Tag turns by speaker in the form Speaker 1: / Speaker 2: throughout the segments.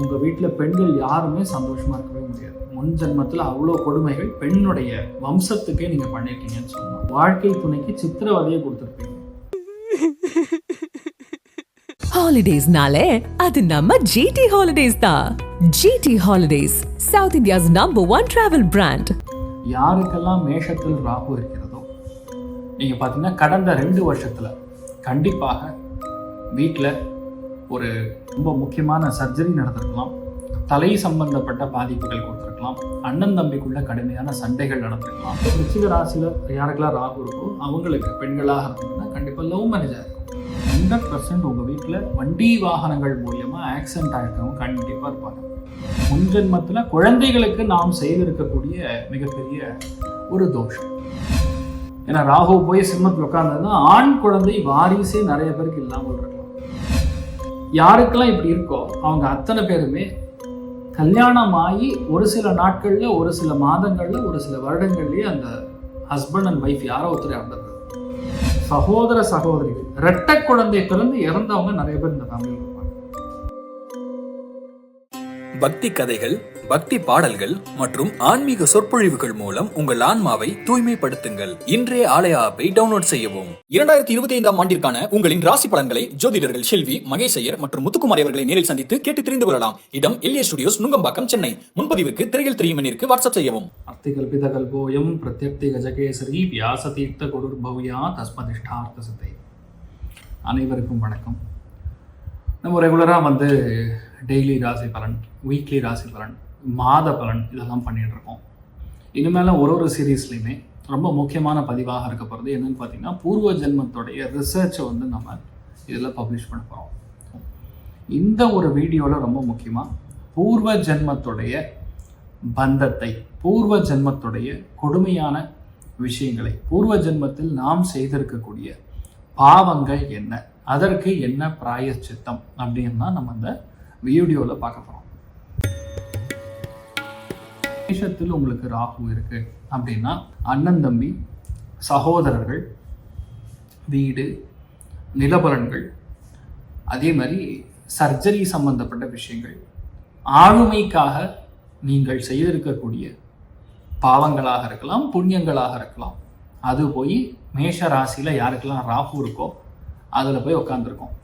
Speaker 1: உங்கள் வீட்டில் பெண்கள் யாருமே சந்தோஷமாக இருக்கவே முடியாது. முன் ஜென்மத்தில் அவ்வளோ கொடுமைகள் பெண்ணுடைய வம்சத்துக்கே நீங்கள் பண்ணியிருக்கீங்கன்னு சொல்லலாம். வாழ்க்கை துணைக்கு சித்திரவதையை கொடுத்துருப்பீங்க.
Speaker 2: ஹாலிடேஸ்னாலே அது நம்ம ஜிடி ஹாலிடேஸ் தான் GT holidays South India's number one travel brand
Speaker 1: யாருக்கெல்லாம் மேஷத்தில் ராகு இருக்கிறதோ நீங்கள் பார்த்தீங்கன்னா கடந்த ரெண்டு வருஷத்தில் கண்டிப்பாக வீட்டில் ஒரு ரொம்ப முக்கியமான சர்ஜரி நடந்திருக்கலாம். தலை சம்பந்தப்பட்ட பாதிப்புகள் கொடுத்துருக்கலாம். அண்ணன் தம்பிக்குள்ள கடுமையான சண்டைகள் நடந்திருக்கலாம். ரிச்சிக ராசியில் யாருக்கெல்லாம் ராகு இருக்கோ அவங்களுக்கு பெண்களாக இருந்தீங்கன்னா கண்டிப்பாக லவ் மேரேஜாக இருக்கும். ஹண்ட்ரட் பர்சன்ட் உங்கள் வீட்டில் வண்டி வாகனங்கள் மூலியமாக ஆக்சிடென்ட் ஆகிட்டவங்க கண்டிப்பாக இருப்பாங்க. முன்ஜென்மத்தில் குழந்தைகளுக்கு நாம் செய்திருக்கக்கூடிய மிகப்பெரிய ஒரு தோஷம். ஏன்னா ராகு போய் சிம்மத்தில் உட்கார்ந்ததுன்னா ஆண் குழந்தை வாரிசே நிறைய பேருக்கு இல்லாமல் இருக்கு யாருக்கெல்லாம் இப்படி இருக்கோ அவங்க அத்தனை பேருமே கல்யாணம் ஆகி ஒரு சில நாட்களில் ஒரு சில மாதங்கள்ல ஒரு சில வருடங்கள்லேயே அந்த ஹஸ்பண்ட் அண்ட் ஒய்ஃப் யாரோ ஒருத்தர் இறந்துருது சகோதர சகோதரிகள் ரெட்டை குழந்தை பிறந்து இறந்தவங்க நிறைய பேர் இந்த ஃபேமிலியில்
Speaker 3: பக்தி கதைகள் பக்தி பாடல்கள் மற்றும் ஆன்மீக சொற்பொழிவுகள் மூலம் உங்கள் ஆன்மாவை தூய்மைப்படுத்துங்கள். இன்றைய ஆலய ஆப்பை டவுன்லோட் செய்யவும். இரண்டாயிரத்தி இருபத்தி ஐந்தாம் ஆண்டிற்கான உங்களின் ராசி பலன்களை ஜோதிடர்கள் செல்வி மகேசையர் மற்றும் முத்துக்குமார் அவர்களை நேரில் சந்தித்து கேட்டு தெரிந்து கொள்ளலாம். இடம் எல்ஏ ஸ்டுடியோஸ் நுங்கம்பாக்கம் சென்னை. முன்பதிவுக்கு திரையில் தெரியும் எண்ணிற்கு வாட்ஸ்அப் செய்யவும்.
Speaker 1: அர்த்திகல்பிதகல்போயம் பிரத்யர்த்தி கஜகேசரி வியாசதீர்த்த குருர்பவ்யா தஸ்மதிஷ்டார்த்த சித்தை அனைவருக்கும் வணக்கம். நம்ம ரெகுலராக வந்து டெய்லி ராசி பலன் வீக்லி ராசி பலன் மாத பலன் இதெல்லாம் பண்ணிகிட்ருக்கோம் இருக்கோம். இனிமேல் ஒரு ஒரு சீரீஸ்லையுமே ரொம்ப முக்கியமான பதிவாக இருக்க போகிறது என்னென்னு பார்த்தீங்கன்னா பூர்வ ஜென்மத்துடைய ரிசர்ச்சை வந்து நம்ம இதில் பப்ளிஷ் பண்ண போகிறோம் இந்த ஒரு வீடியோவில் ரொம்ப முக்கியமாக பூர்வ ஜென்மத்துடைய பந்தத்தை பூர்வ ஜென்மத்துடைய கொடுமையான விஷயங்களை பூர்வ ஜென்மத்தில் நாம் செய்திருக்கக்கூடிய பாவங்கள் என்ன அதற்கு என்ன பிராயச்சித்தம் அப்படின்னு தான் நம்ம அந்த வீடியோவில் பார்க்க போகிறோம் மேஷத்தில் உங்களுக்கு ராகு இருக்கு அப்படின்னா அண்ணன் தம்பி சகோதரர்கள் வீடு நிலபலன்கள் அதே மாதிரி சர்ஜரி சம்பந்தப்பட்ட விஷயங்கள் ஆளுமைக்காக நீங்கள் செய்திருக்கக்கூடிய பாவங்களாக இருக்கலாம் புண்ணியங்களாக இருக்கலாம். அது போய் மேஷ ராசியில் யாருக்கெல்லாம் ராகு இருக்கோ அதில் போய் உட்காந்துருக்கோம்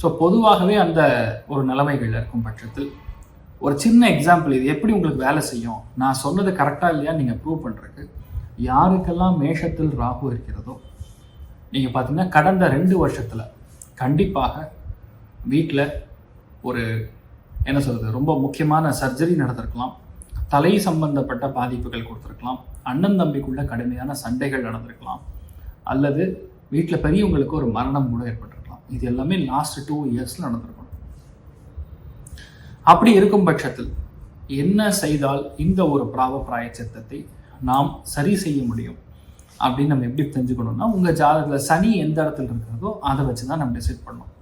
Speaker 1: ஸோ பொதுவாகவே அந்த ஒரு நிலைமைகள் இருக்கும் பட்சத்தில் ஒரு சின்ன எக்ஸாம்பிள் இது எப்படி உங்களுக்கு வேலை செய்யும்? நான் சொன்னது கரெக்டாக இல்லையா நீங்கள் ப்ரூவ் பண்ணுறதுக்கு யாருக்கெல்லாம் மேஷத்தில் ராகு இருக்கிறதோ நீங்கள் பார்த்தீங்கன்னா கடந்த ரெண்டு வருஷத்தில் கண்டிப்பாக வீட்டில் ஒரு என்ன சொல்கிறது ரொம்ப முக்கியமான சர்ஜரி நடந்திருக்கலாம். தலை சம்பந்தப்பட்ட பாதிப்புகள் கொடுத்துருக்கலாம். அண்ணன் தம்பிக்குள்ள கடுமையான சண்டைகள் நடந்திருக்கலாம். அல்லது வீட்டில் பெரியவங்களுக்கு ஒரு மரணம் கூட ஏற்பட்டிருக்கலாம். இது எல்லாமே லாஸ்ட் டூ இயர்ஸில் நடந்திருக்கணும். அப்படி இருக்கும் பட்சத்தில் என்ன செய்தால் இந்த ஒரு பிராவ பிராயச்சித்தத்தை நாம் சரி செய்ய முடியும்? அப்படின்னு நம்ம எப்படி தெரிஞ்சுக்கணும்னா உங்கள் ஜாதகத்தில் சனி எந்த இடத்துல இருக்கிறதோ அதை வச்சு தான் நம்ம டிசைட் பண்ணணும்.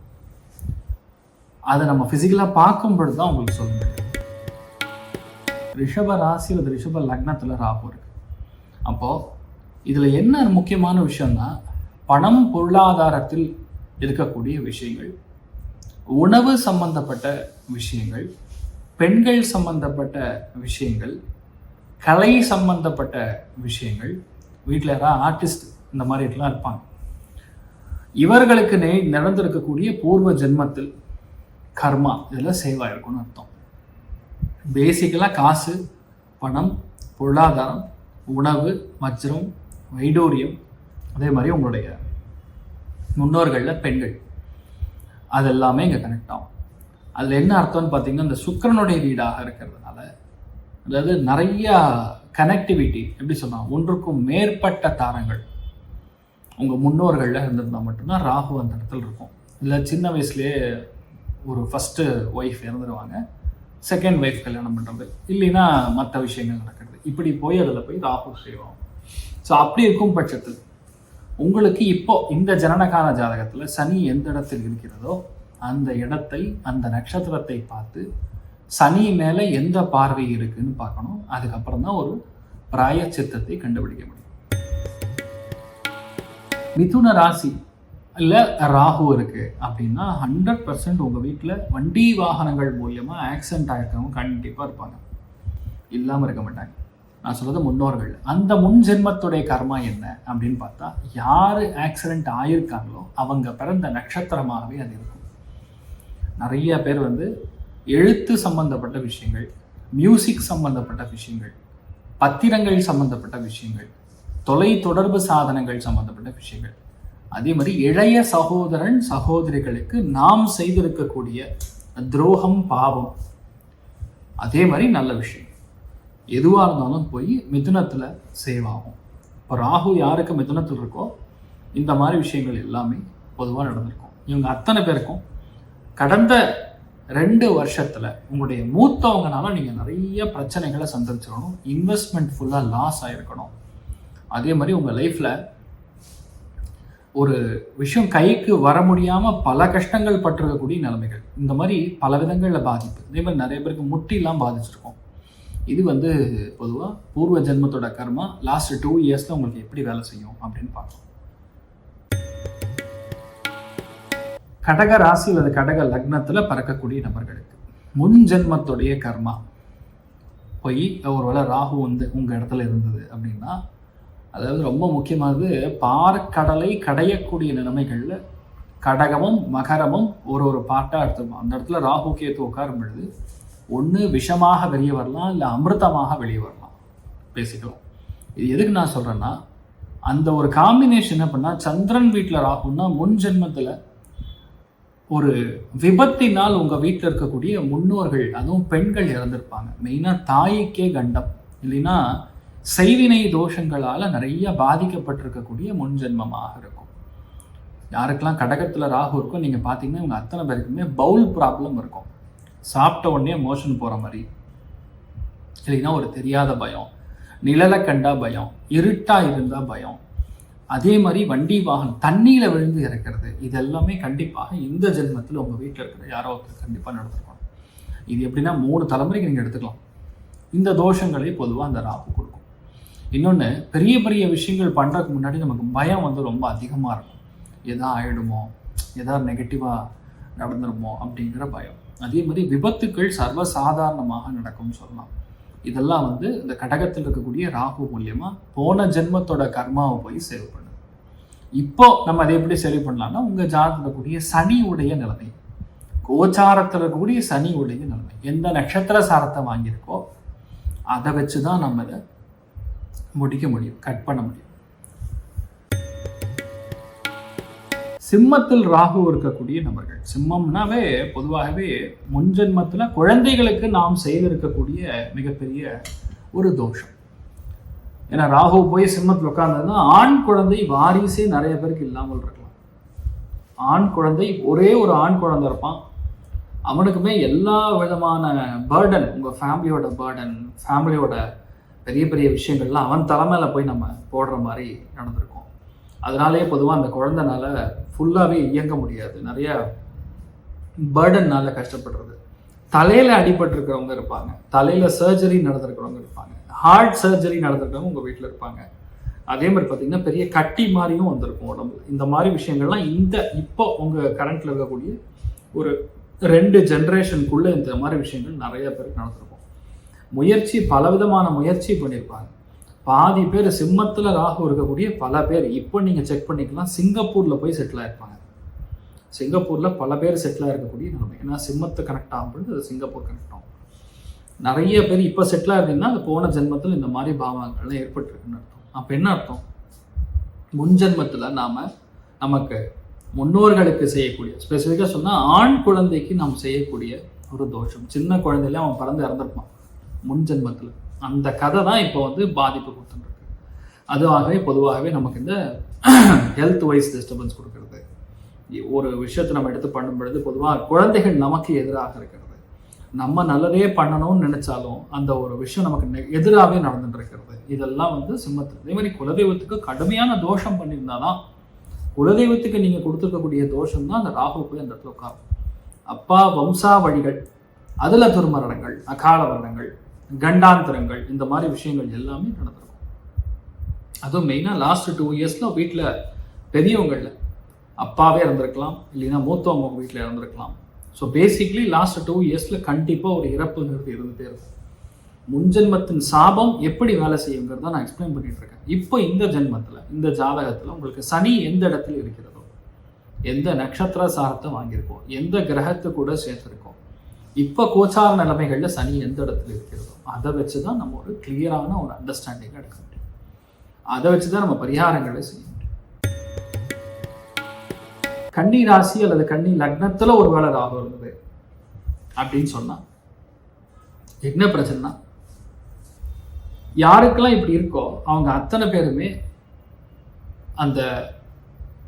Speaker 1: அதை நம்ம ஃபிசிக்கலாக பார்க்கும் பொழுது தான் உங்களுக்கு சொல்ல முடியும். ரிஷப ராசி அல்லது ரிஷப லக்னத்தில் ராகு இருக்கு. அப்போது இதில் என்ன முக்கியமான விஷயம்னா பணம் பொருளாதாரத்தில் இருக்கக்கூடிய விஷயங்கள். உணவு சம்பந்தப்பட்ட விஷயங்கள் பெண்கள் சம்பந்தப்பட்ட விஷயங்கள் கலை சம்பந்தப்பட்ட விஷயங்கள் வீட்டில் யாராவது ஆர்டிஸ்ட் இந்த மாதிரிலாம் இருப்பாங்க. இவர்களுக்கு நே நடந்திருக்கக்கூடிய பூர்வ ஜென்மத்தில் கர்மா இதெல்லாம் சேவாக இருக்கும்னு அர்த்தம் பேசிக்கலாக காசு பணம் பொருளாதாரம் உணவு வஜ்ரம் வைடூரியம் அதே மாதிரி உங்களுடைய முன்னோர்களில் பெண்கள். அது எல்லாமே இங்கே கனெக்ட் ஆகும். அதில் என்ன அர்த்தம்னு பார்த்தீங்கன்னா இந்த சுக்கிரனுடைய வீடாக இருக்கிறதுனால அதாவது நிறையா கனெக்டிவிட்டி எப்படி சொன்னால் ஒன்றுக்கும் மேற்பட்ட தாரங்கள். உங்கள் முன்னோர்களில் இருந்திருந்தால் மட்டும்தான் ராகு அந்த இடத்துல இருக்கும். இல்லை சின்ன வயசுலேயே ஒரு ஃபஸ்ட்டு ஒய்ஃப் இறந்துருவாங்க. செகண்ட் ஒய்ஃப் கல்யாணம் பண்ணுறது இல்லைன்னா மற்ற விஷயங்கள் நடக்கிறது. இப்படி போய் அதில் போய் ராகு செய்வோம் ஸோ அப்படி இருக்கும் பட்சத்தில் உங்களுக்கு இப்போ இந்த ஜனனகால ஜாதகத்தில் சனி எந்த இடத்தில் இருக்கிறதோ அந்த இடத்தை அந்த நட்சத்திரத்தை பார்த்து சனி மேலே எந்த பார்வை இருக்குன்னு பார்க்கணும். அதுக்கப்புறம் தான் ஒரு பிராயச்சித்தத்தை கண்டுபிடிக்க முடியும். மிதுன ராசி இல்லை ராகு இருக்கு அப்படின்னா ஹண்ட்ரட் பர்சன்ட் உங்கள் வீட்டில் வண்டி வாகனங்கள் மூலியமாக ஆக்சிடென்ட் ஆகிருக்கவங்க கண்டிப்பாக இருப்பாங்க. இல்லாமல் இருக்க மாட்டாங்க. நான் சொல்றது முன்னோர்கள். அந்த முன் ஜென்மத்துடைய கர்மா என்ன அப்படின்னு பார்த்தா யார் ஆக்சிடென்ட் ஆயிருக்காங்களோ அவங்க பிறந்த நட்சத்திரமாகவே அது இருக்கும். நிறைய பேர் வந்து எழுத்து சம்பந்தப்பட்ட விஷயங்கள் மியூசிக் சம்பந்தப்பட்ட விஷயங்கள் பத்திரங்கள் சம்பந்தப்பட்ட விஷயங்கள் தொலை தொடர்பு சாதனங்கள் சம்பந்தப்பட்ட விஷயங்கள். அதே மாதிரி இளைய சகோதரன் சகோதரிகளுக்கு நாம் செய்திருக்கக்கூடிய துரோகம் பாவம். அதே மாதிரி நல்ல விஷயம். எதுவாக இருந்தாலும் போய் மிதுனத்தில் சேவ் ஆகும். இப்போ ராகு யாருக்கு மிதுனத்தில் இருக்கோ இந்த மாதிரி விஷயங்கள் எல்லாமே பொதுவாக நடந்திருக்கும். இவங்க அத்தனை பேருக்கும் கடந்த ரெண்டு வருஷத்தில் உங்களுடைய மூத்தவங்கனால நீங்கள் நிறைய பிரச்சனைகளை சந்திச்சிடணும் இன்வெஸ்ட்மெண்ட் ஃபுல்லாக லாஸ் ஆகிருக்கணும் அதே மாதிரி உங்கள் லைஃப்பில் ஒரு விஷயம் கைக்கு வர முடியாமல் பல கஷ்டங்கள் பட்டிருக்கக்கூடிய நிலைமைகள். இந்த மாதிரி பல விதங்களில் பாதிப்பு. இதே மாதிரி நிறைய பேருக்கு முட்டிலாம் பாதிச்சிருக்கும். இது வந்து பொதுவாக பூர்வ ஜென்மத்தோட கர்மா லாஸ்ட் டூ இயர்ஸில் உங்களுக்கு எப்படி வேலை செய்யும் அப்படின்னு பார்க்கலாம். கடக ராசி அல்லது கடக லக்னத்தில் பறக்கக்கூடிய நபர்களுக்கு முன் ஜென்மத்துடைய கர்மா. போய் ஒருவேளை ராகு வந்து உங்கள் இடத்துல இருந்தது அப்படின்னா அதாவது ரொம்ப முக்கியமானது பார்க்கடலை கடையக்கூடிய நிலைமைகளில் கடகமும் மகரமும் ஒரு ஒரு பாட்டாக எடுத்துருப்போம் அந்த இடத்துல ராகு கேத்து உட்காரும் பொழுது ஒன்று விஷமாக வெளியே வரலாம் இல்லை அமிர்தமாக வெளியே வரலாம். பேசிக்கலாம். இது எதுக்கு நான் சொல்கிறேன்னா அந்த ஒரு காம்பினேஷன் என்ன பண்ணால் சந்திரன் வீட்டில் ராகுன்னா முன் ஜென்மத்தில் ஒரு விபத்தினால் உங்கள் வீட்டில் இருக்கக்கூடிய முன்னோர்கள் அதுவும் பெண்கள் இறந்துருப்பாங்க. மெயினாக தாய்க்கே கண்டம். இல்லைன்னா செய்வினை தோஷங்களால் நிறைய பாதிக்கப்பட்டிருக்கக்கூடிய முன்ஜென்மமாக இருக்கும். யாருக்கெல்லாம் கடகத்தில் ராகு இருக்கும் நீங்கள் பார்த்தீங்கன்னா இவங்க அத்தனை பேருக்குமே பவுல் ப்ராப்ளம் இருக்கும். சாப்பிட்ட உடனே மோஷன் போகிற மாதிரி. இல்லைன்னா ஒரு தெரியாத பயம் நிழலை கண்டா பயம் இருட்டா இருந்தா பயம். அதே மாதிரி வண்டி வாகனம் தண்ணியில் விழுந்து இறக்கிறது இது எல்லாமே கண்டிப்பாக இந்த ஜென்மத்தில் உங்கள் வீட்டில் இருக்கிற யாரோ ஒருத்தர் கண்டிப்பாக நடந்திருக்கணும் இது எப்படின்னா மூணு தலைமுறைக்கு நீங்கள் எடுத்துக்கலாம். இந்த தோஷங்களை பொதுவாக அந்த ராகு கொடுக்கும். இன்னொன்று பெரிய பெரிய விஷயங்கள் பண்ணுறதுக்கு முன்னாடி நமக்கு பயம் வந்து ரொம்ப அதிகமாக இருக்கும். எதா ஆகிடுமோ எதா நெகட்டிவாக நடந்துருமோ அப்படிங்கிற பயம். அதே மாதிரி விபத்துக்கள் சர்வசாதாரணமாக நடக்கும்னு சொல்லலாம். இதெல்லாம் வந்து இந்த கடகத்தில் இருக்கக்கூடிய ராகு மூலியமாக போன ஜென்மத்தோட கர்மாவை போய் சேவ் பண்ணுது. இப்போ நம்ம அதை எப்படி சரி பண்ணலாம்னா உங்கள் ஜாதகத்தில் இருக்கக்கூடிய சனி உடைய நிலைமை. கோச்சாரத்தில் இருக்கக்கூடிய சனி உடைய நிலைமை. எந்த நட்சத்திர சாரத்தை வாங்கியிருக்கோ அதை வச்சு தான் நம்ம இதை முடிக்க முடியும் கட் பண்ண முடியும். சிம்மத்தில் ராகு இருக்கக்கூடிய நபர்கள். சிம்மம்னாவே பொதுவாகவே முன்ஜென்மத்தில் குழந்தைகளுக்கு நாம் செய்திருக்கக்கூடிய மிகப்பெரிய ஒரு தோஷம். ஏன்னா ராகு போய் சிம்மத்தில் உட்கார்ந்ததுன்னா ஆண் குழந்தை வாரிசே நிறைய பேருக்கு இல்லாமல் இருக்கலாம். ஆண் குழந்தை ஒரே ஒரு ஆண் குழந்தை இருப்பான். அவனுக்குமே எல்லா விதமான பேர்டன் உங்கள் ஃபேமிலியோட பேர்டன் ஃபேமிலியோட பெரிய பெரிய விஷயங்கள்லாம் அவன் தலைமையில் போய் நம்ம போடுற மாதிரி நடந்திருக்கும். அதனாலேயே பொதுவாக அந்த குழந்தைனால ஃபுல்லாகவே இயங்க முடியாது. நிறைய பேர்டன்னால கஷ்டப்படுறது. தலையில் அடிபட்டிருக்கிறவங்க இருப்பாங்க. தலையில் சர்ஜரி நடந்திருக்கிறவங்க இருப்பாங்க. ஹார்ட் சர்ஜரி நடந்திருக்கிறவங்க உங்கள் வீட்டில் இருப்பாங்க. அதே மாதிரி பார்த்தீங்கன்னா பெரிய கட்டி மாதிரியும் வந்திருக்கும் உடம்புல இந்த மாதிரி விஷயங்கள்லாம் இந்த இப்போ உங்கள் கரண்ட்டில் இருக்கக்கூடிய ஒரு ரெண்டு ஜென்ரேஷனுக்குள்ளே இந்த மாதிரி விஷயங்கள் நிறைய பேருக்கு நடந்திருக்கும். முயற்சி பலவிதமான முயற்சி பண்ணியிருப்பாங்க. பாதி பேர் சிம்மத்தில் ராகு இருக்கக்கூடிய பல பேர். இப்போ நீங்கள் செக் பண்ணிக்கலாம். சிங்கப்பூரில் போய் செட்டில் ஆயிருப்பாங்க. சிங்கப்பூரில் பல பேர் செட்டில் இருக்கக்கூடிய நிலைமை. ஏன்னா சிம்மத்தை கனெக்ட் ஆகும்போது அது சிங்கப்பூர் கனெக்ட் ஆகும். நிறைய பேர் இப்போ செட்டில் ஆகுதுன்னா அது போன ஜென்மத்தில் இந்த மாதிரி பாவங்கள்லாம் ஏற்பட்டிருக்குன்னு அர்த்தம். அப்போ என்ன அர்த்தம்? முன் ஜென்மத்தில் நாம் நமக்கு முன்னோர்களுக்கு செய்யக்கூடிய ஸ்பெசிஃபிக்காக சொன்னால் ஆண் குழந்தைக்கு நாம் செய்யக்கூடிய ஒரு தோஷம். சின்ன குழந்தையில அவன் பிறந்து இறந்துருப்பான். முன் ஜென்மத்தில். அந்த கதை தான் இப்போ வந்து பாதிப்பு கொடுத்துருக்கு அதுவாகவே பொதுவாகவே நமக்கு இந்த ஹெல்த் வைஸ் டிஸ்டர்பன்ஸ் கொடுக்கறது. ஒரு விஷயத்தை நம்ம எடுத்து பண்ணும் பொழுது பொதுவாக குழந்தைகள் நமக்கு எதிராக இருக்கிறது. நம்ம நல்லதே பண்ணணும்னு நினைச்சாலும் அந்த ஒரு விஷயம் நமக்கு நெ- எதிராகவே நடந்துட்டு இருக்கிறது இதெல்லாம் வந்து சிம்மத்து அதே மாதிரி குலதெய்வத்துக்கு கடுமையான தோஷம் பண்ணியிருந்தாதான் குலதெய்வத்துக்கு நீங்கள் கொடுத்துருக்கக்கூடிய தோஷம் தான் அந்த ராகு போய் அந்த இடத்துல உட்காரும். அப்பா வம்சாவழிகள் அதில் துர்மரணங்கள் அகால வருடங்கள் கண்டாந்தரங்கள் இந்த மாதிரி விஷயங்கள் எல்லாமே நடந்திருக்கும். அதுவும் மெயினாக லாஸ்ட் டூ இயர்ஸில் வீட்டில் பெரியவங்களில் அப்பாவே இறந்துருக்கலாம் இல்லைன்னா மூத்தவங்க வீட்டில் இறந்துருக்கலாம். ஸோ பேசிக்லி லாஸ்ட் டூ இயர்ஸில் கண்டிப்பாக ஒரு இறப்புங்கிறது இருந்துகிட்டே இருக்கும். முன்ஜென்மத்தின் சாபம் எப்படி வேலை செய்யுங்கிறத நான் எக்ஸ்பிளைன் பண்ணிட்டு இருக்கேன். இப்போ இந்த ஜென்மத்தில் இந்த ஜாதகத்தில் உங்களுக்கு சனி எந்த இடத்துல இருக்கிறதோ எந்த நட்சத்திர சாரத்தை வாங்கியிருக்கோம் எந்த கிரகத்தை கூட சேர்த்துருக்கோம் இப்போ கோச்சார நிலைமைகளில் சனி எந்த இடத்துல இருக்கிறதோ அதை வச்சு தான் நம்ம ஒரு கிளியரான ஒரு அண்டர்ஸ்டாண்டிங் எடுக்க முடியும். அதை வச்சு தான் நம்ம பரிகாரங்களை செய்ய முடியும். கன்னி ராசி அல்லது கன்னி லக்னத்தில் ஒரு வேலை ராகு இருந்தது அப்படின்னு சொன்னால் என்ன பிரச்சனைனா யாருக்கெல்லாம் இப்படி இருக்கோ அவங்க அத்தனை பேருமே அந்த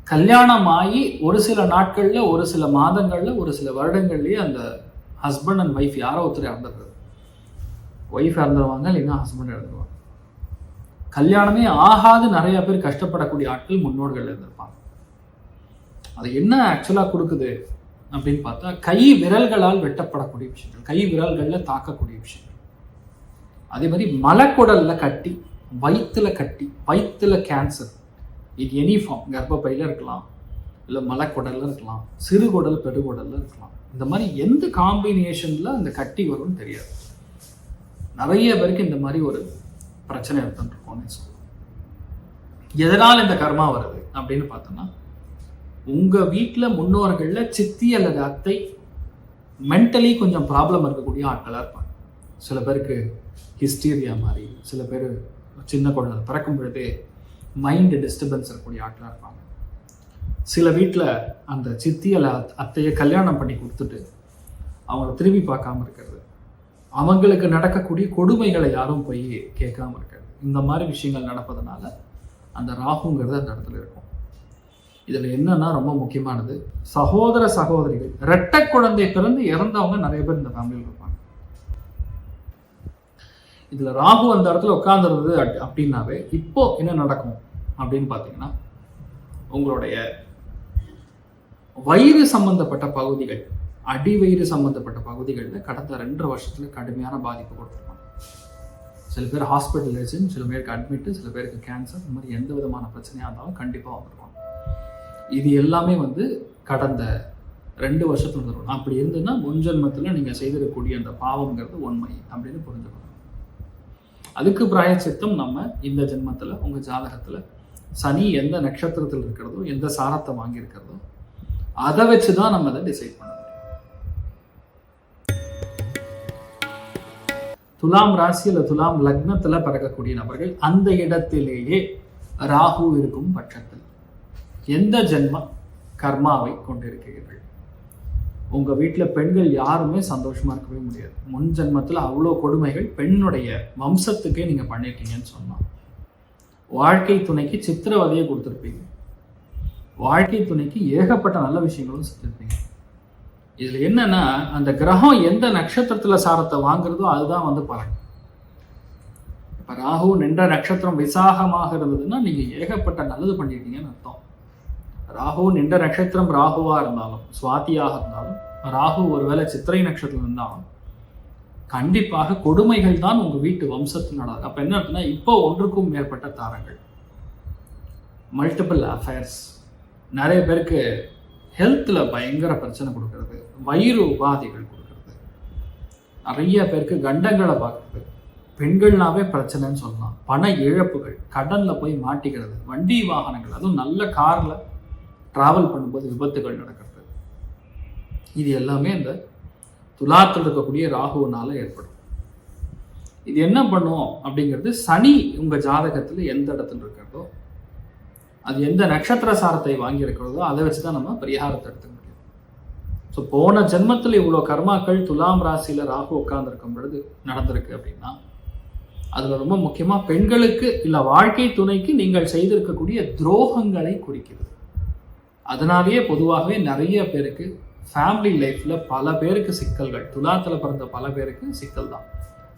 Speaker 1: கல்யாணம் ஆகி ஒரு சில நாட்களில் ஒரு சில மாதங்களில் ஒரு சில வருடங்கள்லேயே அந்த ஹஸ்பண்ட் அண்ட் ஒய்ஃப் யாரோ ஒருத்தர் இறந்துடுறது. ஒய்ஃப் இறந்துருவாங்க இல்லைன்னா ஹஸ்பண்ட் இறந்துருவாங்க கல்யாணமே ஆகாது நிறைய பேர் கஷ்டப்படக்கூடிய ஆட்கள் முன்னோர்கள் இருந்திருப்பாங்க. அது என்ன ஆக்சுவலாக கொடுக்குது அப்படின்னு பார்த்தா கை விரல்களால் வெட்டப்படக்கூடிய விஷயங்கள் கை விரல்களில் தாக்கக்கூடிய விஷயங்கள். அதே மாதிரி மலக்குடலில் கட்டி வயிற்றில் கட்டி வயிற்றில் கேன்சர் இது எனி ஃபார்ம் கர்ப்பப்பையில் இருக்கலாம் இல்லை மலக்குடலில் இருக்கலாம் சிறுகுடல் பெருகுடலில் இருக்கலாம். இந்த மாதிரி எந்த காம்பினேஷனில் அந்த கட்டி வரும்னு தெரியாது. நிறைய பேருக்கு இந்த மாதிரி ஒரு பிரச்சனை இருந்துருக்கோம்னு சொல்லுவோம் எதனால் இந்த கர்மா வருது அப்படின்னு பார்த்தோம்னா உங்கள் வீட்டில் முன்னோர்களில் சித்தி அல்லது அத்தை மென்டலி கொஞ்சம் ப்ராப்ளம் இருக்கக்கூடிய ஆட்களாக இருப்பாங்க. சில பேருக்கு ஹிஸ்டீரியா மாதிரி சில பேர் சின்ன குழந்தை பிறக்கும் பொழுதே மைண்டு டிஸ்டர்பன்ஸ் இருக்கக்கூடிய ஆட்களாக இருப்பாங்க. சில வீட்டில் அந்த சித்தி அல்ல அத்- அத்தையை கல்யாணம் பண்ணி கொடுத்துட்டு அவங்கள திரும்பி பார்க்காம இருக்கிறது. அவங்களுக்கு நடக்கக்கூடிய கொடுமைகளை யாரும் போய் கேட்காம இருக்கிறது. இந்த மாதிரி விஷயங்கள் நடப்பதனால அந்த ராகுங்கிறது அந்த இடத்துல இருக்கும். இதில் என்னன்னா ரொம்ப முக்கியமானது. சகோதர சகோதரிகள் இரட்டை குழந்தை பிறந்து இறந்தவங்க நிறைய பேர் இந்த ஃபேமிலியில் இருப்பாங்க. இதில் ராகு அந்த இடத்துல உட்காந்துருது அப்படின்னாவே இப்போ என்ன நடக்கும் அப்படின்னு பார்த்தீங்கன்னா உங்களுடைய வயிறு சம்பந்தப்பட்ட பகுதிகள் அடி வயிறு சம்பந்தப்பட்ட பகுதிகளில் கடந்த ரெண்டரை வருஷத்துல கடுமையான பாதிப்பு கொடுத்துருக்காங்க சில பேர் ஹாஸ்பிட்டலைசேஷன் சில பேருக்கு அட்மிட்டு சில பேருக்கு கேன்சர் இந்த மாதிரி எந்த விதமான பிரச்சனையாக இருந்தாலும் கண்டிப்பாக வந்திருக்கும். இது எல்லாமே வந்து கடந்த ரெண்டு வருஷத்துல வந்துடும் அப்படி இருந்ததுன்னா முன்ஜென்மத்தில் நீங்கள் செய்திருக்கக்கூடிய அந்த பாவம்ங்கிறது உண்மை அப்படின்னு புரிஞ்சுக்கணும். அதுக்கு பிராயச்சித்தம் நம்ம இந்த ஜென்மத்தில் உங்கள் ஜாதகத்தில் சனி எந்த நட்சத்திரத்தில் இருக்கிறதோ எந்த சாரத்தை வாங்கியிருக்கிறதோ அதை வச்சு தான் நம்ம அதை டிசைட் பண்ண முடியும். துலாம் ராசியில் துலாம் லக்னத்தில் பிறக்கக்கூடிய நபர்கள் அந்த இடத்திலேயே ராகு இருக்கும் பட்சத்தில் எந்த ஜென்ம கர்மாவை கொண்டிருக்கிறீர்கள்? உங்கள் வீட்டில் பெண்கள் யாருமே சந்தோஷமாக இருக்கவே முடியாது. முன் ஜென்மத்தில் அவ்வளோ கொடுமைகள் பெண்ணுடைய வம்சத்துக்கே நீங்கள் பண்ணியிருக்கீங்கன்னு சொன்னோம். வாழ்க்கை துணைக்கு சித்திரவதையை கொடுத்துருப்பீங்க. வாழ்க்கை துணைக்கு ஏகப்பட்ட நல்ல விஷயங்களும் செஞ்சிருப்பீங்க. இதுல என்னன்னா அந்த கிரகம் எந்த நட்சத்திரத்துல சாரத்தை வாங்குறதோ அதுதான் வந்து பலன். இப்ப ராகு நின்ற நட்சத்திரம் விசாகமாக இருந்ததுன்னா நீங்க ஏகப்பட்ட நல்லது பண்ணிருக்கீங்கன்னு அர்த்தம். ராகு நின்ற நட்சத்திரம் ராகுவா இருந்தாலும் சுவாத்தியாக இருந்தாலும் ராகு ஒருவேளை சித்திரை நட்சத்திரம் இருந்தாலும் கண்டிப்பாக கொடுமைகள் தான் உங்க வீட்டு வம்சத்தில் நடக்குது அப்ப என்ன அர்த்தம்னா இப்போ ஒன்றுக்கும் மேற்பட்ட தாரங்கள். மல்டிபிள் அஃபேர்ஸ் நிறைய பேருக்கு ஹெல்த்தில் பயங்கர பிரச்சனை கொடுக்கறது. வயிறு உபாதைகள் கொடுக்கறது. நிறைய பேருக்கு கண்டங்களை பார்க்குறது. பெண்கள்னாவே பிரச்சனைன்னு சொல்லலாம். பண இழப்புகள் கடலில் போய் மாட்டிக்கிறது வண்டி வாகனங்கள் அதுவும் நல்ல காரில் ட்ராவல் பண்ணும்போது விபத்துகள் நடக்கிறது. இது எல்லாமே இந்த துலாத்தில் இருக்கக்கூடிய ராகுவினால ஏற்படும். இது என்ன பண்ணும் அப்படிங்கிறது சனி உங்கள் ஜாதகத்தில் எந்த இடத்துல இருக்கிறதோ அது எந்த நட்சத்திர சாரத்தை வாங்கி இருக்கிறதோ அதை வச்சு தான் நம்ம பரிகாரத்தை எடுத்துக்க முடியும். ஸோ போன ஜென்மத்தில் இவ்வளோ கர்மாக்கள் துலாம் ராசியில் ராகு உட்கார்ந்துருக்கும் பொழுது நடந்திருக்கு அப்படின்னா அதில் ரொம்ப முக்கியமாக பெண்களுக்கு இல்லை வாழ்க்கை துணைக்கு நீங்கள் செய்திருக்கக்கூடிய துரோகங்களை குறிக்கிறது. அதனாலேயே பொதுவாகவே நிறைய பேருக்கு ஃபேமிலி லைஃப்பில் பல பேருக்கு சிக்கல்கள் துலாத்தில் பிறந்த பல பேருக்கு சிக்கல் தான்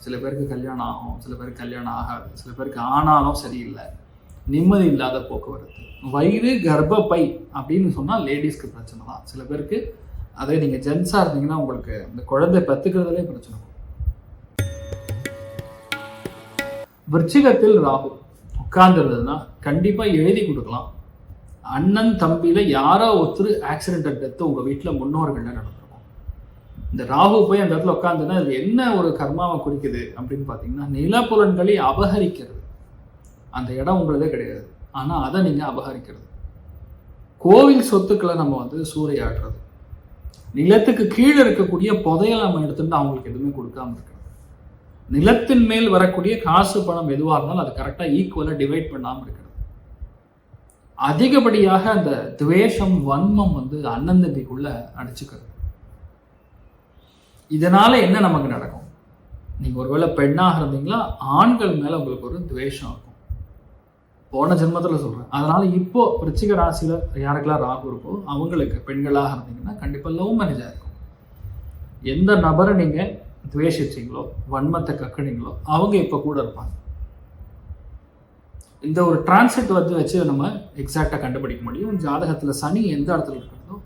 Speaker 1: சில பேருக்கு கல்யாணம் ஆகும் சில பேருக்கு கல்யாணம் ஆகாது சில பேருக்கு ஆனாலும் சரியில்லை. நிம்மதி இல்லாத போக்குவரத்து. வயிறு கர்ப்பப்பை அப்படின்னு சொன்னால் லேடிஸ்க்கு பிரச்சனை தான். சில பேருக்கு அதே நீங்கள் ஜென்ஸாக இருந்தீங்கன்னா உங்களுக்கு இந்த குழந்தை பத்துக்கிறதுலே பிரச்சனை. விருச்சிகத்தில் ராகு உட்கார்ந்துருந்ததுன்னா கண்டிப்பாக எழுதி கொடுக்கலாம். அண்ணன் தம்பியில யாரோ ஒருத்தர் ஆக்சிடென்டல் டெத்து உங்கள் வீட்டில் முன்னோர்கள்ல நடந்திருக்கும். இந்த ராகு போய் அந்த இடத்துல உட்காந்துன்னா அது என்ன ஒரு கர்மாவை குறிக்குது அப்படின்னு பார்த்தீங்கன்னா நிலப்புலன்களை அபகரிக்கிறது. அந்த இடம் உங்களதே கிடையாது. ஆனால் அதை நீங்கள் அபகரிக்கிறது. கோவில் சொத்துக்களை நம்ம வந்து சூறையாடுறது நிலத்துக்கு கீழே இருக்கக்கூடிய புதையலை நம்ம எடுத்துட்டு அவங்களுக்கு எதுவுமே கொடுக்காம இருக்கிறது. நிலத்தின் மேல் வரக்கூடிய காசு பணம் எதுவாக இருந்தாலும் அது கரெக்டாக ஈக்குவலாக டிவைட் பண்ணாமல் இருக்கிறது. அதிகப்படியாக அந்த துவேஷம் வன்மம் வந்து அண்ணன் தம்பிக்குள்ள அடிச்சுக்கிறது. இதனால என்ன நமக்கு நடக்கும்? நீங்கள் ஒருவேளை பெண்ணாக இருந்தீங்களா? ஆண்கள் மேலே உங்களுக்கு ஒரு துவேஷம் இருக்கும். போன ஜென்மத்தில் சொல்கிறேன் அதனால் இப்போ விருச்சிக ராசியில் யாருக்கெல்லாம் ராகு இருக்கோ அவங்களுக்கு பெண்களாக இருந்தீங்கன்னா கண்டிப்பாக லவ் மேரேஜா இருக்கும். எந்த நபரை நீங்கள் துவேஷிச்சீங்களோ வன்மத்தை கக்குனீங்களோ அவங்க இப்போ கூட இருப்பாங்க. இந்த ஒரு டிரான்சிட் வந்து வச்சு நம்ம எக்ஸாக்டாக கண்டுபிடிக்க முடியும். ஜாதகத்தில் சனி எந்த இடத்துல இருக்கிறதோ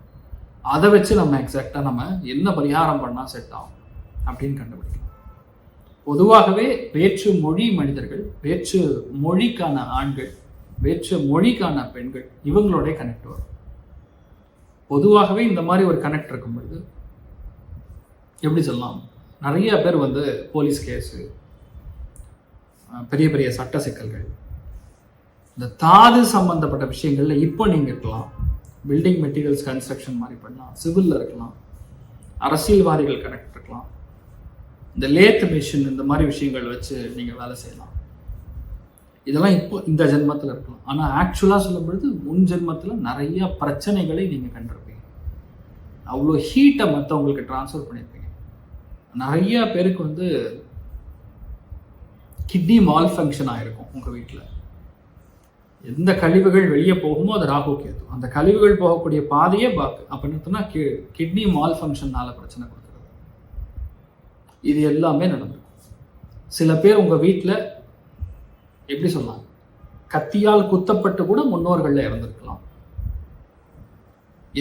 Speaker 1: அதை வச்சு நம்ம எக்ஸாக்டாக நம்ம என்ன பரிகாரம் பண்ணால் செட் ஆகும் அப்படின்னு கண்டுபிடிக்கலாம். பொதுவாகவே வேற்று மொழி மனிதர்கள் வேற்று மொழிக்கான ஆண்கள் வேற்று மொழிக்கான பெண்கள் இவங்களோட கனெக்ட் வரும். பொதுவாகவே இந்த மாதிரி ஒரு கனெக்ட் இருக்கும் பொழுது எப்படி சொல்லலாம்? நிறைய பேர் வந்து போலீஸ் கேஸு பெரிய பெரிய சட்ட சிக்கல்கள் இந்த தாது சம்பந்தப்பட்ட விஷயங்கள்ல இப்போ நீங்கள் இருக்கலாம். பில்டிங் மெட்டீரியல்ஸ் கன்ஸ்ட்ரக்ஷன் மாதிரி பண்ணலாம் சிவிலில் இருக்கலாம். அரசியல்வாதிகள் கனெக்ட் இருக்கலாம். இந்த லேத் மிஷின் இந்த மாதிரி விஷயங்கள் வச்சு நீங்கள் வேலை செய்யலாம். இதெல்லாம் இப்போ இந்த ஜென்மத்தில் இருக்கலாம் ஆனால் ஆக்சுவலாக சொல்லும்பொழுது முன் ஜென்மத்தில் நிறைய பிரச்சனைகளை நீங்கள் கண்டிருப்பீங்க. அவ்வளோ ஹீட்டை மற்றவங்களுக்கு டிரான்ஸ்ஃபர் பண்ணியிருப்பீங்க நிறைய பேருக்கு வந்து கிட்னி மால் ஃபங்க்ஷன் ஆகிருக்கும் உங்கள் வீட்டில் எந்த கழிவுகள் வெளியே போகுமோ அது ராகு கேது. அந்த கழிவுகள் போகக்கூடிய பாதையே பாக்கு. அப்படின்னு கிட்னி மால் ஃபங்க்ஷன்னால பிரச்சனை கொடுக்குறது இது எல்லாமே நடந்திருக்கும் சில பேர் உங்கள் வீட்டில் எப்படி சொல்லலாம் கத்தியால் குத்தப்பட்டு கூட முன்னோர்களில் இறந்துருக்கலாம்.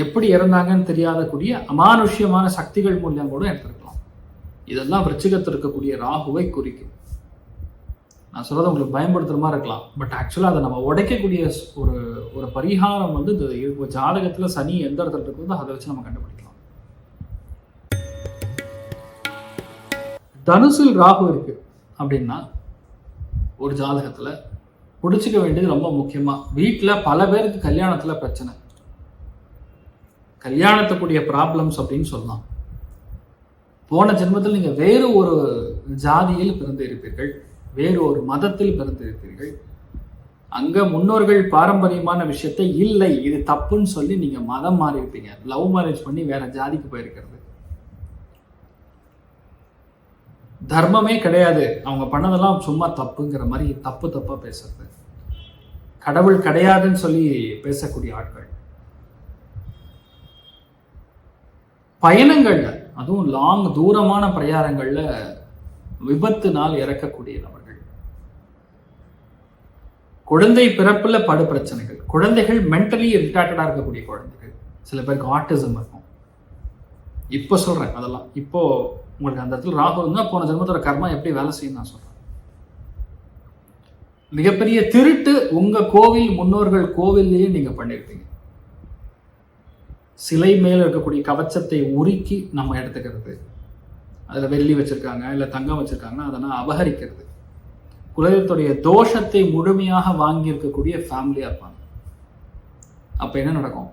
Speaker 1: எப்படி இறந்தாங்கன்னு தெரியாத கூடிய அமானுஷ்யமான சக்திகள் மூலியம் கூட இறந்துருக்கலாம். இதெல்லாம் விருச்சிகத்தில் இருக்கக்கூடிய ராகுவை குறிக்கும். நான் சொல்கிறது உங்களுக்கு பயன்படுத்துகிற மாதிரி இருக்கலாம். பட் ஆக்சுவலாக அதை நம்ம உடைக்கக்கூடிய ஒரு ஒரு பரிகாரம் வந்து இந்த ஜாதகத்தில் சனி எந்த இடத்துல இருக்குதோ அதை வச்சு நம்ம கண்டுபிடிக்கலாம். தனுசில் ராகு இருக்கு அப்படின்னா ஒரு ஜாதகத்துல பிடிச்சிக்க வேண்டியது ரொம்ப முக்கியமா. வீட்டில் பல பேருக்கு கல்யாணத்துல பிரச்சனை. கல்யாணத்துக்குரிய ப்ராப்ளம்ஸ் அப்படின்னு சொல்லலாம். போன ஜென்மத்தில் நீங்க வேறு ஒரு ஜாதியில் பிறந்திருப்பீர்கள். வேறு ஒரு மதத்தில் பிறந்திருப்பீர்கள். அங்க முன்னோர்கள் பாரம்பரியமான விஷயத்தை இல்லை இது தப்புன்னு சொல்லி நீங்க மதம் மாறியிருப்பீங்க. லவ் மேரேஜ் பண்ணி வேற ஜாதிக்கு போயிருக்கிறது. தர்மமே கிடையாது. அவங்க பண்ணதெல்லாம் சும்மா தப்புங்கிற மாதிரி தப்பு தப்பாக பேசுறது. கடவுள் கிடையாதுன்னு சொல்லி பேசக்கூடிய ஆட்கள். பயணங்கள்ல அதுவும் லாங் தூரமான பிரயாணங்கள்ல விபத்துனால் இறக்கக்கூடிய நபர்கள். குழந்தை பிறப்புல படு பிரச்சனைகள். குழந்தைகள் மென்டலி ரிட்டார்டடா இருக்கக்கூடிய குழந்தைகள். சில பேருக்கு ஆட்டிசம் இருக்கும். இப்போ சொல்றேன் அதெல்லாம். இப்போ உங்களுக்கு அந்த இடத்துல ராகு தான் போன ஜென்மத்தோட கர்மா எப்படி வேலை செய்யும் நான் சொல்றேன். மிகப்பெரிய திருட்டு உங்க கோவில் முன்னோர்கள் கோவில்லையே நீங்க பண்ணியிருப்பீங்க சிலை மேல இருக்கக்கூடிய கவச்சத்தை உருக்கி நம்ம எடுத்துக்கிறது. அதில் வெள்ளி வச்சிருக்காங்க இல்லை தங்கம் வச்சிருக்காங்கன்னா அதெல்லாம் அபகரிக்கிறது. குலதெய்வத்துடைய தோஷத்தை முழுமையாக வாங்கி இருக்கக்கூடிய ஃபேமிலியாக இருப்பாங்க. அப்போ என்ன நடக்கும்?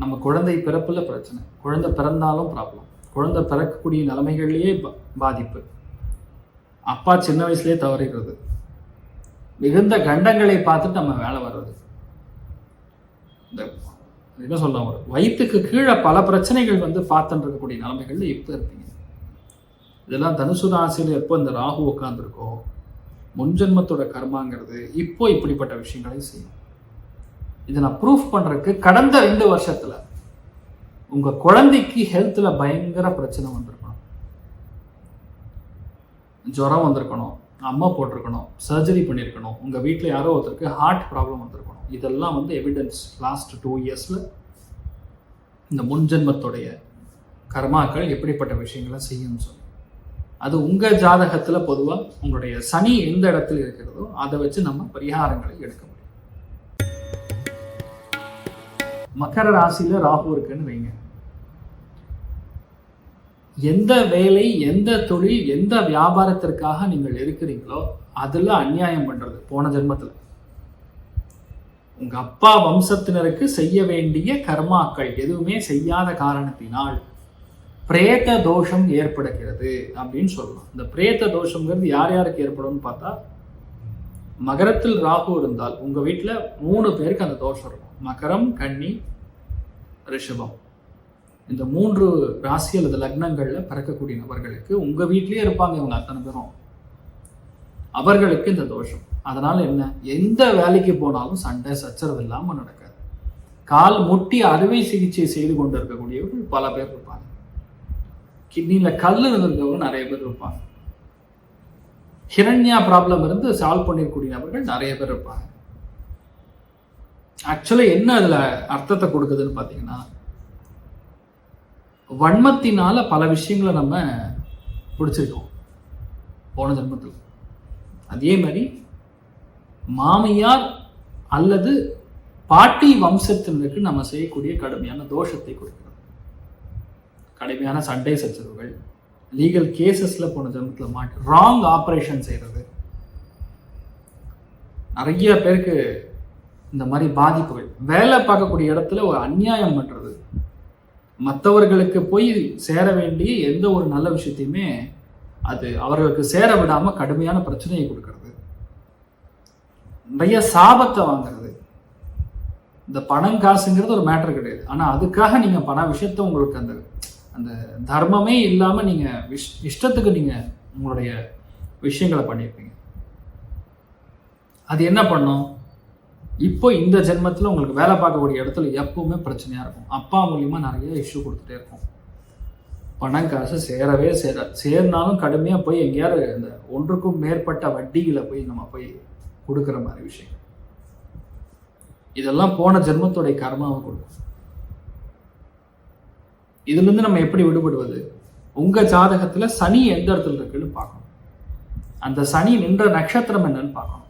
Speaker 1: நம்ம குழந்தை பிறப்புல பிரச்சனை. குழந்தை பிறந்தாலும் ப்ராப்ளம் குழந்தை பிறக்கக்கூடிய நிலைமைகள்லேயே பாதிப்பு. அப்பா சின்ன வயசுலேயே தவறிடுறது. மிகுந்த கண்டங்களை பார்த்துட்டு நம்ம வேலை வர்றது. இந்த என்ன சொல்லலாம் ஒரு வயிற்றுக்கு கீழே பல பிரச்சனைகள் வந்து பார்த்துட்டு இருக்கக்கூடிய நிலைமைகள்ல இப்போ இருப்பீங்க. இதெல்லாம் தனுசு ராசியில் எப்போ இந்த ராகு உட்காந்துருக்கோ முன்ஜென்மத்தோட கர்மாங்கிறது இப்போ இப்படிப்பட்ட விஷயங்களையும் செய்யும். இதை நான் ப்ரூஃப் பண்ணுறதுக்கு கடந்த ரெண்டு வருஷத்தில் உங்க குழந்தைக்கு ஹெல்த்ல பயங்கர பிரச்சனை வந்திருக்கணும் ஜுரம் வந்திருக்கணும் அம்மா போட்டிருக்கணும் சர்ஜரி பண்ணியிருக்கணும் உங்க வீட்டில் யாரோ ஒருத்தருக்கு ஹார்ட் ப்ராப்ளம் வந்திருக்கணும். இதெல்லாம் வந்து எவிடன்ஸ் லாஸ்ட் டூ இயர்ஸ்ல இந்த முன்ஜென்மத்துடைய கர்மாக்கள் எப்படிப்பட்ட விஷயங்களை செய்யும்னு சொல்லி. அது உங்க ஜாதகத்துல பொதுவாக உங்களுடைய சனி எந்த இடத்துல இருக்கிறதோ அதை வச்சு நம்ம பரிகாரங்களை எடுக்கணும் மகர ராசியில ராகு இருக்குன்னு வைங்க. எந்த வேலை எந்த தொழில் எந்த வியாபாரத்திற்காக நீங்கள் இருக்கிறீங்களோ அதுல அநியாயம் பண்றது போன ஜென்மத்துல. உங்க அப்பா வம்சத்தினருக்கு செய்ய வேண்டிய கர்மாக்கள் எதுவுமே செய்யாத காரணத்தினால் பிரேத தோஷம் ஏற்படுகிறது அப்படின்னு சொல்லலாம் இந்த பிரேத்த தோஷம்ங்கிறது யார் யாருக்கு ஏற்படும்னு பார்த்தா மகரத்தில் ராகு இருந்தால் உங்க வீட்டுல மூணு பேருக்கு அந்த தோஷம் இருக்கும். மகரம் கன்னி ரிஷபம். இந்த மூன்று ராசி அல்லது லக்னங்களில் பிறக்கக்கூடிய நபர்களுக்கு உங்கள் வீட்லேயே இருப்பாங்க இவங்க அத்தனை பேரும். அவர்களுக்கு இந்த தோஷம். அதனால் என்ன? எந்த வேலைக்கு போனாலும் சண்டை சச்சரவு இல்லாமல் நடக்காது. கால் முட்டி அறுவை சிகிச்சை செய்து கொண்டு இருக்கக்கூடியவர்கள் பல பேர் இருப்பாங்க. கிட்னியில் கல் இருந்திருக்கவங்க நிறைய பேர் இருப்பாங்க. ஹிரண்யா ப்ராப்ளம் இருந்து சால்வ் பண்ணிருக்கக்கூடிய நபர்கள் நிறைய பேர் இருப்பாங்க. ஆக்சுவலாக என்ன அதுல அர்த்தத்தை கொடுக்குதுன்னு பாத்தீங்கன்னா வன்மத்தினால பல விஷயங்களை நம்ம பிடிச்சிருக்கோம். போன ஜென்மத்தில். அதே மாதிரி மாமியார் அல்லது பாட்டி வம்சத்தினருக்கு நம்ம செய்யக்கூடிய கடுமையான தோஷத்தை கொடுக்கிறது கடுமையான சண்டை சச்சரவுகள் லீகல் கேசஸ்ல போன ஜென்மத்தில் மாட்டி ராங் ஆப்ரேஷன் செய்யறது நிறைய பேருக்கு இந்த மாதிரி பாதிப்புகள். வேலை பார்க்கக்கூடிய இடத்துல ஒரு அநியாயம் பண்ணுறது மற்றவர்களுக்கு போய் சேர வேண்டிய எந்த ஒரு நல்ல விஷயத்தையுமே அது அவர்களுக்கு சேர விடாமல் கடுமையான பிரச்சனையை கொடுக்கறது. நிறைய சாபத்தை வாங்குறது. இந்த பணம் காசுங்கிறது ஒரு மேட்டர் கிடையாது. ஆனால் அதுக்காக நீங்கள் பண விஷயத்த உங்களுக்கு அந்த அந்த தர்மமே இல்லாமல் நீங்கள் விஷ் இஷ்டத்துக்கு நீங்கள் உங்களுடைய விஷயங்களை பண்ணியிருப்பீங்க அது என்ன பண்ணும்? இப்போ இந்த ஜென்மத்தில் உங்களுக்கு வேலை பார்க்கக்கூடிய இடத்துல எப்பவுமே பிரச்சனையாக இருக்கும். அப்பா மூலியமாக நிறைய இஷ்யூ கொடுத்துட்டே இருக்கும். பணம் காசு சேரவே சேர சேர்னாலும் கடுமையாக போய் எங்கேயாவது இந்த ஒன்றுக்கும் மேற்பட்ட வட்டிகளை போய் நம்ம போய் கொடுக்குற மாதிரி விஷயம் இதெல்லாம் போன ஜென்மத்துடைய கர்மாவை கொடுக்கும். இதுலேருந்து நம்ம எப்படி விடுபடுவது? உங்கள் ஜாதகத்தில் சனி எந்த இடத்துல இருக்குன்னு பார்க்கணும். அந்த சனி நின்ற நட்சத்திரம் என்னன்னு பார்க்கணும்.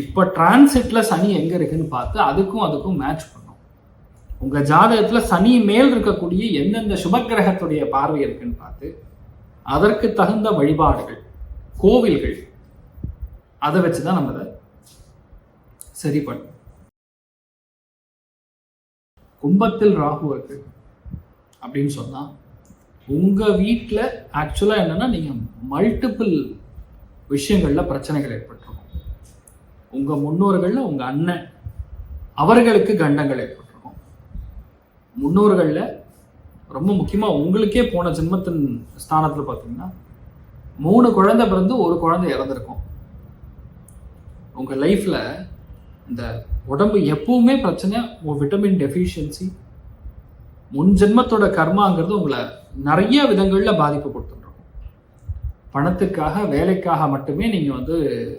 Speaker 1: இப்போ டிரான்சிட்ல சனி எங்க இருக்குன்னு பார்த்து அதுக்கும் அதுக்கும் மேட்ச் பண்ணும். உங்க ஜாதகத்துல சனி மேல் இருக்கக்கூடிய எந்தெந்த சுபக்கிரகத்துடைய பார்வை இருக்குன்னு பார்த்து அதற்கு தகுந்த வழிபாடுகள் கோவில்கள் அதை வச்சுதான் நம்ம அதை சரி பண்ணும். கும்பத்தில் ராகு இருக்கு அப்படின்னு சொன்னா உங்க வீட்டில் ஆக்சுவலா என்னன்னா நீங்க மல்டிபிள் விஷயங்கள்ல பிரச்சனைகள் ஏற்படும். உங்கள் முன்னோர்களில் உங்கள் அண்ணன் அவர்களுக்கு கண்டங்கள் ஏற்பட்டிருக்கும். முன்னோர்களில் ரொம்ப முக்கியமாக உங்களுக்கே போன ஜென்மத்தின் ஸ்தானத்தில் பார்த்தீங்கன்னா மூணு குழந்தை பிறந்து ஒரு குழந்தை இறந்துருக்கும். உங்கள் லைஃப்பில் இந்த உடம்பு எப்பவுமே பிரச்சனை விட்டமின் டெஃபிஷியன்சி முன் ஜென்மத்தோட கர்மாங்கிறது உங்களை நிறைய விதங்களில் பாதிப்பு கொடுத்துருக்கும் பணத்துக்காக வேலைக்காக மட்டுமே நீங்கள் வந்து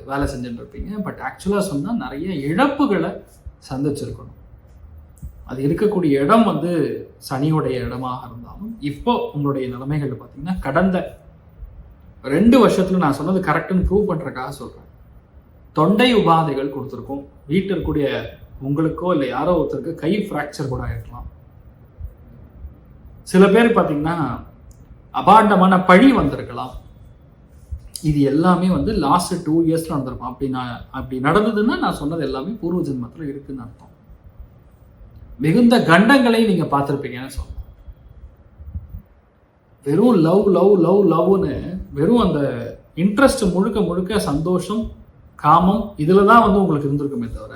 Speaker 1: வேலை செஞ்சுட்டு இருப்பீங்க பட் ஆக்சுவலாக சொன்னால் நிறைய இழப்புகளை சந்திச்சிருக்கணும். அது இருக்கக்கூடிய இடம் வந்து சனியுடைய இடமாக இருந்தாலும் இப்போ உங்களுடைய நிலைமைகள் பார்த்தீங்கன்னா கடந்த ரெண்டு வருஷத்தில் நான் சொன்னது கரெக்டுன்னு ப்ரூவ் பண்ணுறக்காக சொல்கிறேன் தொண்டை உபாதைகள் கொடுத்துருக்கோம். வீட்டில் இருக்கக்கூடிய உங்களுக்கோ இல்லை யாரோ ஒருத்தருக்கு கை ஃப்ராக்சர் கூட ஆகிருக்கலாம் சில பேர் பார்த்தீங்கன்னா அபாண்டமான பழி வந்திருக்கலாம். இது எல்லாமே வந்து லாஸ்ட் டூ இயர்ஸ்ல நடந்திருக்கும். அப்படி நான் அப்படி நடந்ததுன்னா நான் சொன்னது எல்லாமே பூர்வ ஜென்மத்தில் இருக்குன்னு அர்த்தம். மிகுந்த கண்டங்களை நீங்க பார்த்துருப்பீங்கன்னு சொல்லலாம். வெறும் லவ் லவ் லவ் லவ்னு வெறும் அந்த இன்ட்ரெஸ்ட் முழுக்க முழுக்க சந்தோஷம் காமம் இதில் தான் வந்து உங்களுக்கு இருந்திருக்குமே தவிர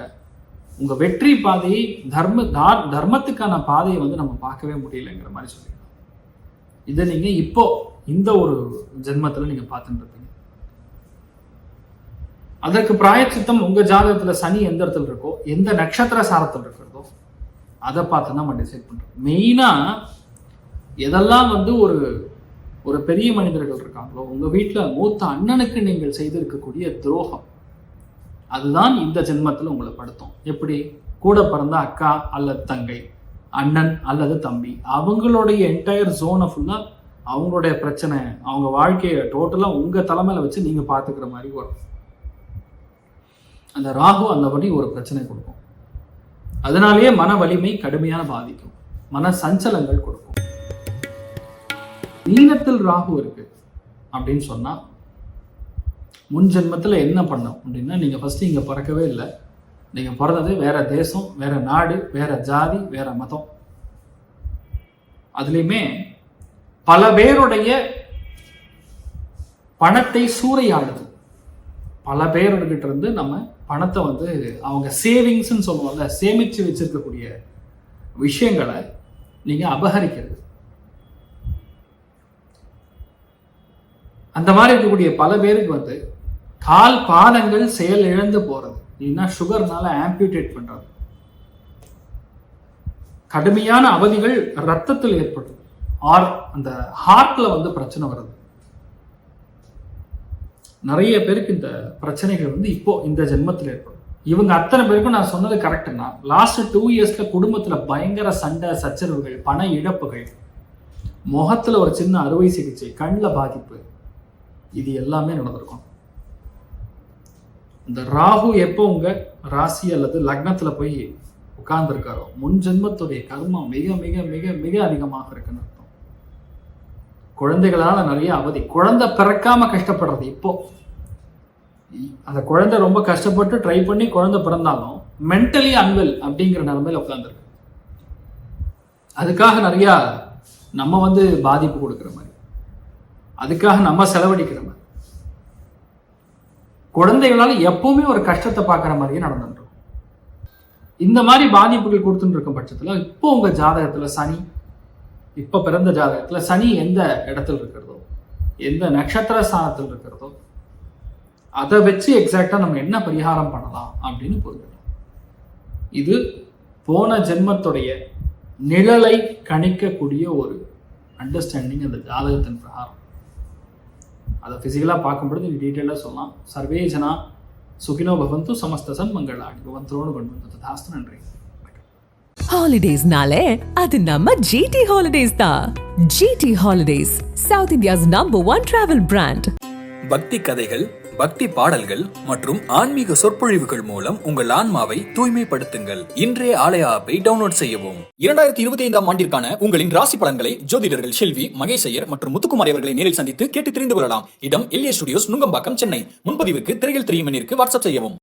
Speaker 1: உங்கள் வெற்றி பாதையை தர்ம தார் தர்மத்துக்கான பாதையை வந்து நம்ம பார்க்கவே முடியலைங்கிற மாதிரி சொல்லிடலாம் இதை நீங்கள் இப்போ இந்த ஒரு ஜென்மத்தில் நீங்கள் பார்த்துட்டு இருப்பீங்க. அதற்கு பிராயச்சித்தம் உங்க ஜாதகத்துல சனி எந்த இடத்துல இருக்கோ எந்த நட்சத்திர சாரத்தில் இருக்கிறதோ அதை பார்த்து நம்ம டிசைட் பண்றோம். மெயினா எதெல்லாம் வந்து ஒரு ஒரு பெரிய மனிதர்கள் இருக்காங்களோ உங்க வீட்டுல மூத்த அண்ணனுக்கு நீங்கள் செய்திருக்கக்கூடிய துரோகம் அதுதான் இந்த ஜென்மத்தில் உங்களை படுத்தும். எப்படி? கூட பிறந்த அக்கா அல்லது தங்கை அண்ணன் அல்லது தம்பி அவங்களுடைய என்டையர் ஜோனை ஃபுல்லாக அவங்களுடைய பிரச்சனை அவங்க வாழ்க்கையை டோட்டலாக உங்கள் தலைமையில் வச்சு நீங்கள் பார்த்துக்கிற மாதிரி வரும். அந்த ராகு அந்த படி ஒரு பிரச்சனை கொடுக்கும். அதனாலேயே மன வலிமை கடுமையான பாதிக்கும். மன சஞ்சலங்கள் கொடுக்கும். மீனத்தில் ராகு இருக்கு அப்படின்னு சொன்னா முன் ஜென்மத்துல என்ன பண்ணோம் அப்படின்னா நீங்க ஃபர்ஸ்ட் இங்க பிறக்கவே இல்லை. நீங்க பிறந்தது வேற தேசம் வேற நாடு வேற ஜாதி வேற மதம். அதுலயுமே பல பேருடைய பணத்தை சூறையாடுது. பல பேர்கிட்ட இருந்து நம்ம பணத்தை வந்து அவங்க சேவிங்ஸ்ன்னு சொல்லுவோம்ல சேமிச்சு வச்சிருக்கக்கூடிய விஷயங்களை நீங்க அபகரிக்கிறது. அந்த மாதிரி இருக்கக்கூடிய பல பேருக்கு வந்து கால் பாதங்கள் செயல் இழந்து போறது. இல்லைன்னா சுகர்னால ஆம்பியூட்டேட் பண்ணுறது கடுமையான அவதிகள் ரத்தத்தில் ஏற்படுது ஆர் அந்த ஹார்ட்டில் வந்து பிரச்சனை வருது. நிறைய பேருக்கு இந்த பிரச்சனைகள் வந்து இப்போ இந்த ஜென்மத்தில் ஏற்படும். இவங்க அத்தனை பேருக்கும் நான் சொன்னது கரெக்டுன்னா லாஸ்ட் டூ இயர்ஸ்ல குடும்பத்துல பயங்கர சண்டை சச்சரவுகள் பண இழப்புகள் முகத்துல ஒரு சின்ன அறுவை சிகிச்சை கண்ணில் பாதிப்பு இது எல்லாமே நடந்திருக்கும். இந்த ராகு எப்போ உங்க ராசி அல்லது லக்னத்துல போய் உட்கார்ந்துருக்காரோ முன் ஜென்மத்துடைய கர்மம் மிக மிக மிக மிக அதிகமாக இருக்குன்னு குழந்தைகளால் நிறைய அவதி. குழந்தை பிறக்காம கஷ்டப்படுறது இப்போ. அந்த குழந்தை ரொம்ப கஷ்டப்பட்டு ட்ரை பண்ணி குழந்தை பிறந்தாலும் மென்டலி அன்வெல் அப்படிங்கிற நிலைமையில உட்காந்துருக்கு அதுக்காக நிறையா நம்ம வந்து பாதிப்பு கொடுக்குற மாதிரி. அதுக்காக நம்ம செலவழிக்கிற மாதிரி. குழந்தைகளால் எப்பவுமே ஒரு கஷ்டத்தை பார்க்குற மாதிரியே நடந்துட்டு இந்த மாதிரி பாதிப்புகள் கொடுத்துட்டு இருக்கும் பட்சத்தில் இப்போ உங்கள் ஜாதகத்தில் சனி இப்ப பிறந்த ஜாதகத்துல சனி எந்த இடத்துல இருக்கிறதோ எந்த நட்சத்திர ஸ்தானத்தில் இருக்கிறதோ அதை வச்சு எக்ஸாக்டா நம்ம என்ன பரிகாரம் பண்ணலாம் அப்படின்னு புரிஞ்சுக்கணும். இது போன ஜென்மத்துடைய நிழலை கணிக்கக்கூடிய ஒரு அண்டர்ஸ்டாண்டிங் அந்த ஜாதகத்தின் பிரகாரம். அதை ஃபிசிக்கலாக பார்க்கும்பொழுது நீ டீட்டெயிலாக சொல்லலாம். சர்வே ஜனா சுகினோ பவந்து சமஸ்த சன்மங்களாடி பவந்தோடு கொண்டு வந்து நன்றி.
Speaker 2: ஹாலிடேஸ்னாலே அது நம்ம ஜிடி ஹாலிடேஸ் தான் GT holidays South India's number one travel brand
Speaker 3: பக்தி கதைகள் பக்தி பாடல்கள் மற்றும் ஆன்மீக சொற்பொழிவுகள் மூலம் உங்கள் ஆன்மாவை தூய்மைப்படுத்துங்கள். இன்றைய ஆலய ஆப்பை டவுன்லோட் செய்யவும். இரண்டாயிரத்தி இருபத்தி ஐந்தாம் ஆண்டிற்கான உங்களின் ராசி பலன்களை ஜோதிடர்கள் செல்வி மகேசையர் மற்றும் முத்துக்குமார் அவர்களை நேரில் சந்தித்து கேட்டு தெரிந்து கொள்ளலாம். இடம் எல்ஏ ஸ்டுடியோஸ் நுங்கம்பாக்கம் சென்னை. முன்பதிவுக்கு திரையில் தெரியும் வாட்ஸ்அப் செய்யவும்.